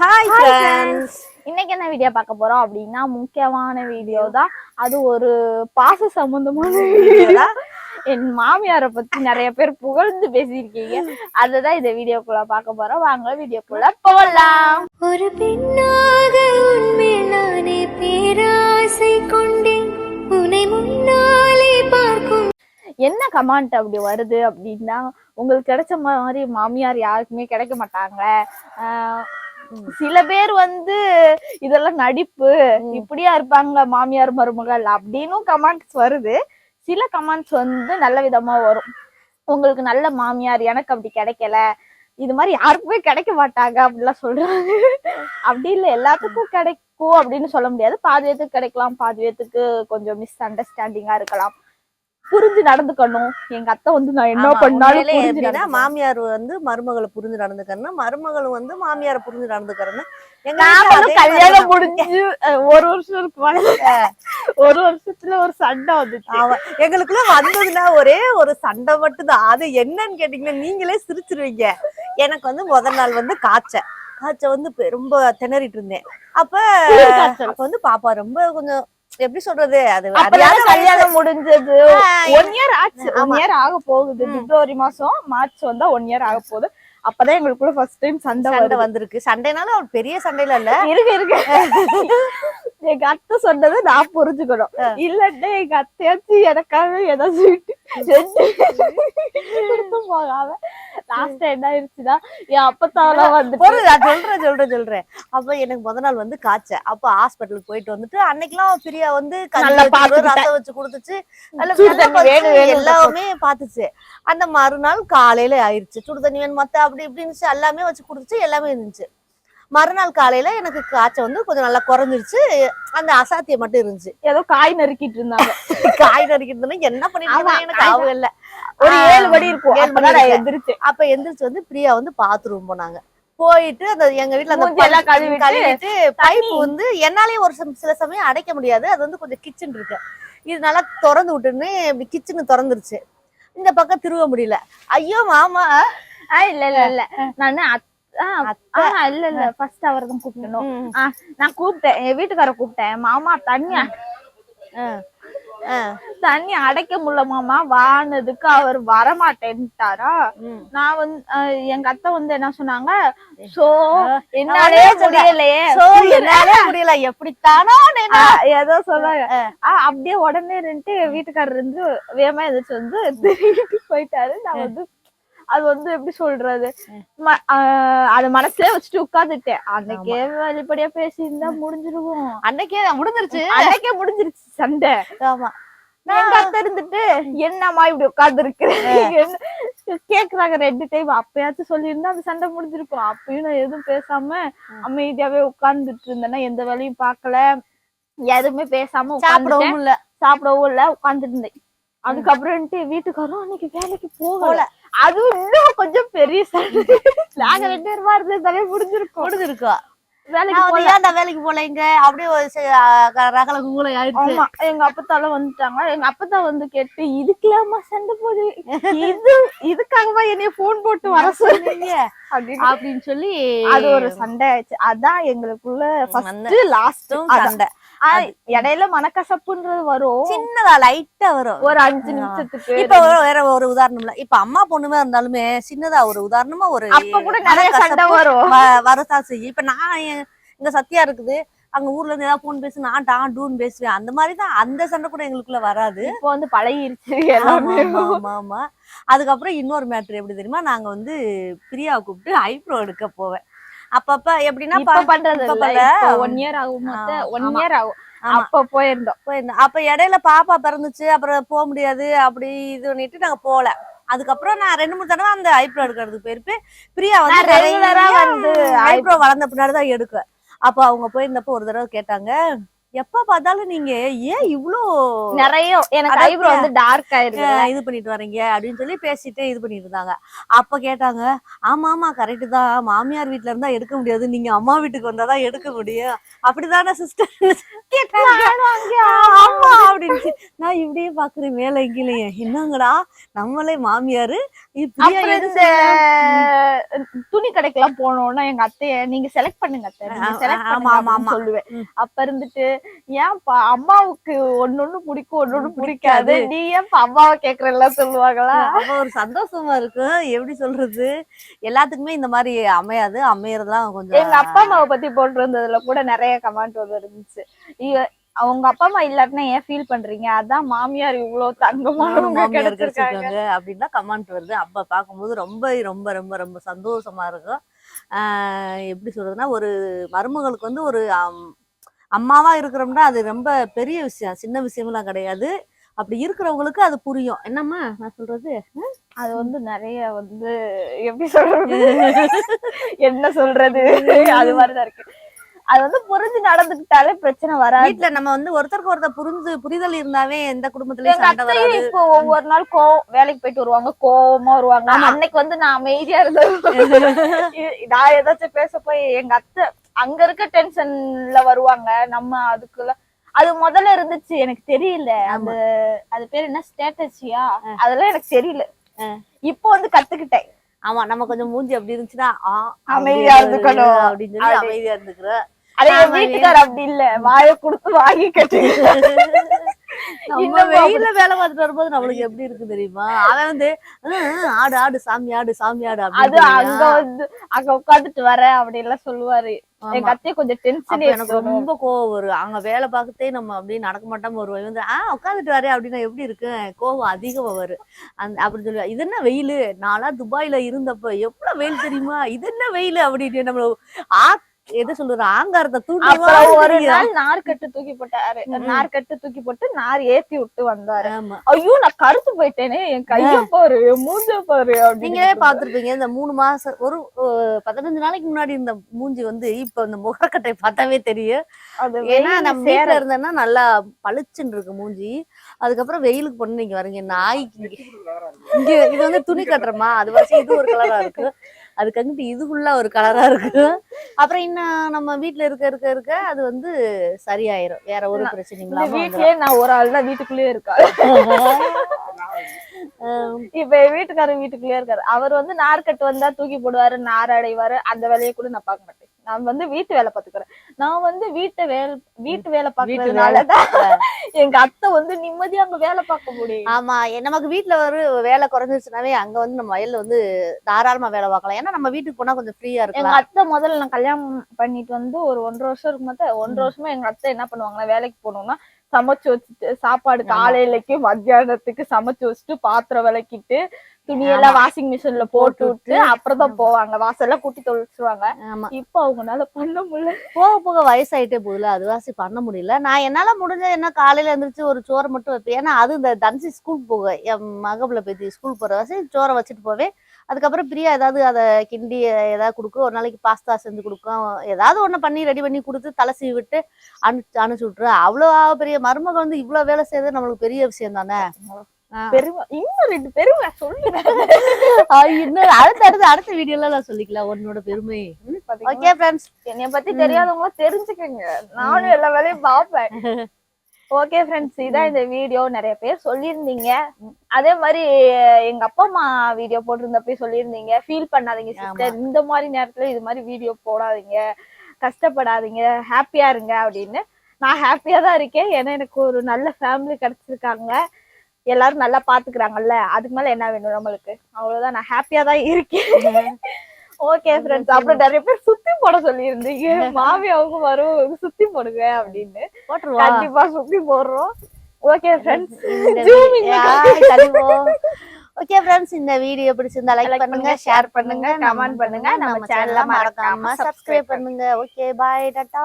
Hi friends இன்னைக்கு என்ன video பார்க்க போறோம் அப்படின்னா முக்கியமான வீடியோ தான். அது ஒரு பாச சம்பந்தமான வீடியோ என் மாமியாரை பத்தி நிறைய பேர் புகழ்ந்து பேசியிருக்கீங்க. அதுதான் இந்த வீடியோக்குள்ள பார்க்க போறோம். வாங்க வீடியோக்குள்ள போலாம். ஒரு பெண்ணாக உன்மேல் நானே பேராசை கொண்டேன். உன்னை முன்னாலே பார்க்கும். என்ன கமெண்ட் அப்படி வருது அப்படின்னா உங்களுக்கு கிடைச்ச மாதிரி மாமியார் யாருக்குமே கிடைக்க மாட்டாங்க. ஆஹ் சில பேர் வந்து இதெல்லாம் நடிப்பு இப்படியா இருப்பாங்க மாமியார் மருமகள் அப்படின்னும் கமெண்ட்ஸ் வருது. சில கமெண்ட்ஸ் வந்து நல்ல விதமா வரும். உங்களுக்கு நல்ல மாமியார் எனக்கு அப்படி கிடைக்கல. இது மாதிரி யாருக்குமே கிடைக்க மாட்டாங்க அப்படிலாம் சொல்றாங்க. அப்படி இல்லை எல்லாத்துக்கும் கிடைக்கும் அப்படின்னு சொல்ல முடியாது. பாதி பேத்துக்கு கிடைக்கலாம் பாதி பேத்துக்கு கொஞ்சம் மிஸ் அண்டர்ஸ்டாண்டிங்கா இருக்கலாம். புரிஞ்சு நடந்துக்கணும் எங்க அத்தை வந்து நான் என்ன பண்ணாலும் எப்படின்னா நடந்துக்கணும். மாமியார் வந்து மருமகளை புரிஞ்சு நடந்துக்கறணும் மருமகளும் வந்து மாமியாரை புரிஞ்சு நடந்துக்கறணும் எங்க கல்யாணம். முடிஞ்சு ஒரு வருஷம். ஒரு வருஷத்துல ஒரு சண்டை வந்துச்சு ஆமா எங்களுக்குள்ள வந்ததுன்னா ஒரே ஒரு சண்டை மட்டும்தான் அது என்னன்னு கேட்டீங்கன்னா நீங்களே சிரிச்சிருவீங்க எனக்கு வந்து முதல் நாள் வந்து காய்ச்ச காய்ச்ச வந்து ரொம்ப திணறிட்டு இருந்தேன் அப்ப. அப்ப வந்து பாப்பா ரொம்ப கொஞ்சம் எப்படி சொல்றது? அது அப்பதானே கல்யாணம் முடிஞ்சது. ஒன் இயர் ஆச்சு. ஒன். இயர் ஆக போகுது. பிப்ரவரி மாசம் மார்ச் வந்தா ஒன் இயர் ஆக போகுது. அப்பதான் எங்களுக்குள்ள ஃபர்ஸ்ட் டைம் சண்டை சண்டை வந்திருக்கு. சண்டைனாலும் ஒரு பெரிய சண்டையில இல்ல. இருக்கு இருக்கு. எங்க அத்தை சொன்னதை நான் புரிஞ்சுக்கணும். இல்லன்னா எங்க அத்தையாச்சும் எனக்காக ஏதாச்சும் கொடுத்து போகாம லாஸ்ட் என்ன ஆயிடுச்சுன்னா என் அப்பத்தாவெல்லாம் ஒரு வந்துட்டு நான் சொல்றேன் சொல்றேன் சொல்றேன். அப்ப எனக்கு முத நாள் வந்து காய்ச்ச அப்ப ஹாஸ்பிட்டலுக்கு போயிட்டு வந்துட்டு அன்னைக்கெல்லாம் பிரியா வந்து. ரசம் வச்சு கொடுத்துச்சு. எல்லாமே பாத்துச்சு அந்த மறுநாள் காலையில ஆயிருச்சு சுடு தண்ணி வேணும் மத்த அப்படி இப்படின்னு எல்லாமே வச்சு கொடுத்துச்சு. எல்லாமே இருந்துச்சு. மறுநாள் காலையில எனக்கு காய்ச்சல் வந்து கொஞ்சம் நல்லா குறைஞ்சிருச்சு. அந்த அசாத்தியம் மட்டும் இருந்துச்சு. ஏதோ காய் நறுக்கிட்டு இருந்தாங்க. காய் நறுக்கிறதுனா என்ன பண்ணிட்டு எனக்கு ஆகும் இல்ல. ஒரு ஏழு மணி இருக்கும். எந்திரிச்சேன். அப்ப எந்திரிச்சு வந்து பிரியா வந்து பாத்ரூம் போனாங்க. போயிட்டு அந்த எங்க வீட்ல அந்த கழுவிட்டு, பைப் வந்து என்னாலயும் ஒரு சில சமயம் அடைக்க முடியாது. அது வந்து கொஞ்சம் கிச்சன் இருக்கு. இது நல்லா திறந்து விட்டுன்னு கிச்சன் திறந்துருச்சு. இந்த பக்கம் திருவ முடியல. ஐயோ மாமா. இல்ல இல்ல இல்ல. நானு இல்ல இல்ல. ஃபர்ஸ்ட் அவர் தான் கூப்பிடணும். நான் கூப்பிட்டேன். என் வீட்டுக்கார கூப்பிட்டேன். மாமா தண்ணி அ- ஆ, ஆ, தண்ணி அடைக்க முடியல மாமா. வானதுக்கு அவர் வரமாட்டேன்ட்டாரா. நான் வந்து எங்க அத்தை வந்து என்ன சொன்னாங்க? சோ என்னாலே. முடியலையே. சோ என்னால முடியல. எப்படித்தானோ ஏதோ சொன்னாங்க. ஆ, அப்படியே உடனே இருந்துட்டு வீட்டுக்காரர் இருந்து வேகமா எதிர்த்து வந்து போயிட்டாரு. நான் வந்து அது வந்து எப்படி சொல்றது? அது மனசுலயே வச்சுட்டு உட்கார்ந்துட்டேன். அன்னைக்கே வெளிப்படையா பேசியிருந்தா முடிஞ்சிருக்கும் அன்னைக்கே முடிஞ்சிருச்சு. அன்னைக்கே முடிஞ்சிருச்சு சண்டை. ஆமா. இருந்துட்டு என்னம்மா இப்படி உட்கார்ந்து கேக்குறாங்க ரெண்டு டைம் அப்பயாச்சும் சொல்லியிருந்தா அந்த சண்டை முடிஞ்சிருக்கும். அப்பயும் நான் எதுவும் பேசாம அமைதியாவே உட்கார்ந்துட்டு இருந்தேன்னா எந்த வேலையும் பார்க்கல. எதுவுமே பேசாம சாப்பிடவும் இல்ல. சாப்பிடவும் இல்ல. உட்கார்ந்துட்டு இருந்தேன். அதுக்கப்புறம்ட்டு வீட்டுக்காரரும் அன்னைக்கு வேலைக்கு போகல. அதுவும் இன்னும் கொஞ்சம் பெரிய சண்டை. நாங்க ரெண்டு பேருமா இருந்ததாலே முடிஞ்சிருக்கும். முடிஞ்சிருக்கா வேலைக்கு போலைங்க அப்படியே ரகல குங்குல ஆயிடுச்சு. எங்க அப்பத்தால வந்துட்டாங்க. எங்க அப்பத்தா வந்து கேட்டு இதுக்கெல்லாமா சண்டை போடு. இது இதுக்காகவா என்னைய போன் போட்டு வர சொன்னீங்க? அப்படின்னு. சொல்லி அது ஒரு சண்டை ஆயிடுச்சு. அதான் எங்களுக்குள்ள ஃபர்ஸ்ட் லாஸ்ட் சண்டை. இடையில மனக்கசப்புன்றது வரும். சின்னதா லைட்டா வரும். ஒரு அஞ்சு நிமிஷத்துக்கு இப்ப வேற ஒரு உதாரணம் இல்ல இப்ப அம்மா பொண்ணுமே இருந்தாலுமே சின்னதா ஒரு உதாரணமா ஒரு அப்ப கூட நிறைய சண்டை வரும். வ- வரத்தான் செய்யும். இப்ப நான் இங்க சத்தியா இருக்குது. அங்க ஊர்ல இருந்து ஏதாவது போன் பேசு நான் டான் டூன் பேசுவேன். அந்த மாதிரிதான் அந்த சண்டை கூட எங்களுக்குள்ள வராது. இப்போ வந்து பழகிருச்சு ஆமா, எல்லாமே ஆமா. அதுக்கப்புறம் இன்னொரு மேட்ரு எப்படி தெரியுமா? நாங்க வந்து பிரியாவை கூப்பிட்டு ஐப்ரோ எடுக்க போவேன். அப்பப்ப எப்படின்னா பண்றது. ஒன் இயர் ஆகும் ஒன். இயர் ஆகும். அப்ப போயிருந்தோம். போயிருந்தேன் அப்ப இடையில பாப்பா பிறந்துச்சு. அப்புறம் போக முடியாது அப்படி இது பண்ணிட்டு நாங்க போல. அதுக்கப்புறம் நான் ரெண்டு மூணு தடவை அந்த ஐப்ரோ எடுக்கிறதுக்கு போயிருப்பேன். பிரியா வந்து ரெகுலரா வந்து ஐப்ரோ வளர்ந்த பின்னாடி தான் எடுக்க அப்ப அவங்க போயிருந்தப்போ ஒரு தடவை கேட்டாங்க எப்ப பார்த்தாலும் நீங்க ஏன் இவ்ளோ நிறைய எனக்கு ஐப்ரோ வந்து டார்க் ஆயிருக்கு இது பண்ணிட்டு வரீங்க அப்படின்னு சொல்லி பேசிட்டு இது பண்ணிட்டு இருந்தாங்க. அப்ப கேட்டாங்க ஆமா ஆமா கரெக்ட் தான். மாமியார் வீட்ல இருந்தா எடுக்க முடியாது. நீங்க அம்மா வீட்டுக்கு வந்தாதான் எடுக்க முடியும். அப்படிதானே சிஸ்டர் ஆமா அப்படின்னு நான் இப்படியே பாக்குறேன் மேல கீழே என்னங்கடா? நம்மளே மாமியாரு. துணி கடைக்கெல்லாம் போனோம்னா எங்க அத்தைய நீங்க செலக்ட் பண்ணுங்க அத்தை. சொல்லுவேன். அப்ப இருந்துட்டு ஏன்பா அம்மாவுக்கு ஒன்னொன்னு பிடிக்கும் ஒன்னொன்னு பிடிக்காது. நீ ஏன் அம்மாவை கேக்குறெல்லாம் சொல்லுவாங்களா? அப்ப ஒரு சந்தோஷமா இருக்கும். எப்படி சொல்றது? எல்லாத்துக்குமே இந்த மாதிரி அமையாது. அமையறதுலாம் கொஞ்சம் எங்க அப்பா அம்மாவை பத்தி போட்டிருந்ததுல கூட நிறைய கமெண்ட் வந்து இருந்துச்சு. அவங்க அப்பா அம்மா இல்லாட்டினா ஏன் ஃபீல் பண்றீங்க? அதான் மாமியார் இவ்வளவு மாமியார் கிடைச்சிருக்காங்க. அப்படின்னா கமெண்ட் வருது. அப்ப பார்க்கும்போது ரொம்ப ரொம்ப ரொம்ப ரொம்ப சந்தோஷமா இருக்கும். ஆஹ் எப்படி சொல்றதுன்னா ஒரு மருமகளுக்கு வந்து ஒரு அம்மாவா இருக்கிறோம்னா அது ரொம்ப பெரிய விஷயம். சின்ன விஷயம்லாம் கிடையாது. அப்படி இருக்கிறவங்களுக்கு அது புரியும். என்னம்மா நான் சொல்றது? அது வந்து நிறைய வந்து எப்படி சொல்றது? என்ன சொல்றது? அது மாதிரிதான் இருக்கு. அது வந்து புரிஞ்சு நடந்துக்கிட்டாலே பிரச்சனை வராது. வீட்டுல நம்ம வந்து ஒருத்தருக்கு ஒருத்தர் புரிஞ்சு புரிதல் இருந்தாவே எந்த குடும்பத்திலயும் சண்டை வராது. இப்போ ஒவ்வொரு நாள் கோ வேலைக்கு போயிட்டு வருவாங்க. கோவமா வருவாங்க. அன்னைக்கு வந்து நான் அமைதியா இருந்தேன். நான் ஏதாச்சும் பேச போய் எங்க அத்தை அங்க இருக்க டென்ஷன்ல வருவாங்க. நம்ம அதுக்குள்ள அது முதல்ல இருந்துச்சு எனக்கு தெரியல. அந்த அது பேர் என்ன? ஸ்டேட்டஸியா அதெல்லாம் எனக்கு தெரியல. இப்போ வந்து கத்துக்கிட்டேன். ஆமா நம்ம கொஞ்சம் மூஞ்சி அப்படி இருந்துச்சுன்னா அமைதியா இருந்துக்கணும். அப்படின்னு சொல்லி. அமைதியா இருந்துக்கிறோம் அதே வீட்டுக்காரர் அப்படி இல்ல. வாயை கொடுத்து வாங்கி கட்டு நம்ம வெயில்ல வேலை பார்த்துட்டு வரும்போது நம்மளுக்கு எப்படி இருக்கு தெரியுமா? அவன் வந்து "ஹம், ஹம், ஆடு ஆடு சாமி ஆடு சாமி ஆடு அது அங்க வந்து அங்க உட்காந்துட்டு வர அப்படி எல்லாம் சொல்லுவாரு. அத்தையை கொஞ்சம் டென்ஷன் எனக்கு ரொம்ப கோவம் வரும். அங்க வேலை பார்க்கத்தே நம்ம அப்படியே நடக்க மாட்டோம் வருவோம் வந்து ஆ உட்காந்துட்டு வரேன் அப்படின்னா எப்படி இருக்கு? கோவம் அதிகமா வரும். அந்த அப்படின்னு சொல்லுவா இது என்ன வெயில்? நாளா துபாயில இருந்தப்ப எவ்வளவு வெயில் தெரியுமா? இது என்ன வெயில்? அப்படின்னு நம்மள ஆ எதை சொல்றது? ஆங்காரத்தை அப்புறம் ஒரு தூண்டி நாள் நார் கட்டு தூக்கி போட்டாரு. ம். நார் கட்டு தூக்கி போட்டு நார் ஏத்தி விட்டு வந்தாரு. ஐயோ நான் கருத்து போயிட்டேனே. என் கைய பாரு என் மூஞ்ச பாரு நீங்களே பாத்துருப்பீங்க இந்த மூணு மாசம் ஒரு பதினஞ்சு நாளைக்கு முன்னாடி இந்த மூஞ்சி வந்து இப்ப இந்த முகக்கட்டை பார்த்தாவே தெரியும். ஏன்னா நம்ம வீட்டுல இருந்தேன்னா நல்லா பளிச்சுன்னு இருக்கு மூஞ்சி. அதுக்கப்புறம் வெயிலுக்கு பொண்ணு நீங்க வரீங்க நாய்க்கு இங்க இங்க இது வந்து துணி கட்டுறமா? அது வச்சு இது ஒரு கலரா இருக்கு அதுக்கு அங்கிட்டு இது ஃபுல்லா ஒரு கலரா இருக்கு. அப்புறம் இன்னும் நம்ம வீட்டுல இருக்க இருக்க இருக்க அது வந்து சரியாயிரும். வேற ஒரு பிரச்சனையும். வீட்லயே நான் ஒரு ஆள் தான் வீட்டுக்குள்ளேயே இருக்கா இப்ப வீட்டுக்காரர் வீட்டுக்குள்ளேயே இருக்காரு. அவர் வந்து நார் கட்டு வந்தா தூக்கி போடுவாரு நார் அடைவாரு அந்த வேலையை கூட நான் பார்க்க மாட்டேன். நான் வந்து வீட்டு வேலை பாத்துக்கிறேன் நான் வந்து வீட்டு வேலை வீட்டு வேலை பாக்குறதுனாலதான் எங்க அத்தை வந்து நிம்மதியா அங்க வேலை பார்க்க முடியும். ஆமா நமக்கு வீட்ல ஒரு வேலை குறைஞ்சிருச்சுனாவே அங்க வந்து நம்ம வயல்ல வந்து தாராளமா வேலை பார்க்கலாம். ஏன்னா நம்ம வீட்டுக்கு போனா கொஞ்சம் ஃப்ரீயா எங்க இருக்கலாம். அத்தை முதல்ல நான் கல்யாணம் பண்ணிட்டு வந்து ஒரு ஒன்றரை வருஷம் இருக்கும் போது ஒன்றரை வருஷமா எங்க அத்தை என்ன பண்ணுவாங்கன்னா வேலைக்கு போகணும்னா சமைச்சு வச்சுட்டு சாப்பாடு. காலையிலக்கு மத்தியானத்துக்கு சமைச்சு வச்சுட்டு பாத்திரம் விளக்கிட்டு துணியெல்லாம் வாஷிங் மிஷின்ல போட்டு விட்டு அப்புறம் தான் போவாங்க. வாசல்லாம் கூட்டி தொழிச்சிருவாங்க ஆமா. இப்ப அவங்கனால பண்ண முடியல. போக போக வயசாயிட்டே போகுதுல அது வாசி பண்ண முடியல. நான் என்னால முடிஞ்ச என்ன காலையில எழுந்திரிச்சு ஒரு சோறை மட்டும் வைப்பேன். ஏன்னா அது இந்த தனுசி ஸ்கூல் போக என் மகபில் பேத்தி ஸ்கூல் போற வாசி சோறை வச்சுட்டு போவேன். அதுக்கப்புறம் பிரியா ஏதாவது அதை கிண்டி ஏதாவது கொடுக்கும் ஒரு நாளைக்கு பாஸ்தா செஞ்சு கொடுக்கும் ஏதாவது ஒண்ணு பண்ணி ரெடி பண்ணி கொடுத்து தலை சீவி விட்டு அனுப்பிச்சு அனுப்பிச்சு விட்டுரு. அவ்வளோ பெரிய மருமக வந்து இவ்வளவு வேலை செய்யறது நம்மளுக்கு பெரிய விஷயம் தானே? அடுத்த வீடியோல நான் சொல்லிக்கலாம் உன்னோட பெருமை. ஓகே ஃப்ரெண்ட்ஸ் என்னைய பத்தி தெரியாதவங்க தெரிஞ்சுக்கங்க. நானும் எல்லா வேலையும் பார்ப்பேன். ஓகே ஃப்ரெண்ட்ஸ் இதான் இந்த வீடியோ நிறைய பேர் சொல்லியிருந்தீங்க. அதே மாதிரி எங்க அப்பா அம்மா வீடியோ போட்டிருந்தப்ப சொல்லியிருந்தீங்க. ஃபீல் பண்ணாதீங்க சிஸ்டர் இந்த மாதிரி நேரத்துல இது மாதிரி வீடியோ போடாதீங்க. கஷ்டப்படாதீங்க. ஹாப்பியா இருங்க அப்படின்னு. நான் ஹாப்பியா தான் இருக்கேன். ஏன்னா எனக்கு ஒரு நல்ல ஃபேமிலி கிடைச்சிருக்காங்க. எல்லாரும் நல்லா பாத்துக்கிறாங்கல்ல. அதுக்கு மேல என்ன வேணும் நம்மளுக்கு? அவ்வளவுதான். நான் ஹாப்பியா தான் இருக்கேன். ஓகே ஃப்ரெண்ட்ஸ் அப்புறம் நிறைய பேர் சுத்தி போட சொல்லியிருந்தீங்க. மாமி அவங்க வரும் சுத்தி போடுங்க அப்படின்னு. கண்டிப்பா சுத்தி போடுறோம். ஓகே ஃப்ரெண்ட்ஸ் ஓகே ஃப்ரெண்ட்ஸ் இந்த வீடியோ பிடிச்சிருந்தா லைக் பண்ணுங்க ஷேர் பண்ணுங்க comment பண்ணுங்க, நம்ம சேனலை மறக்காம சப்ஸ்கிரைப் பண்ணுங்க. Okay bye Tata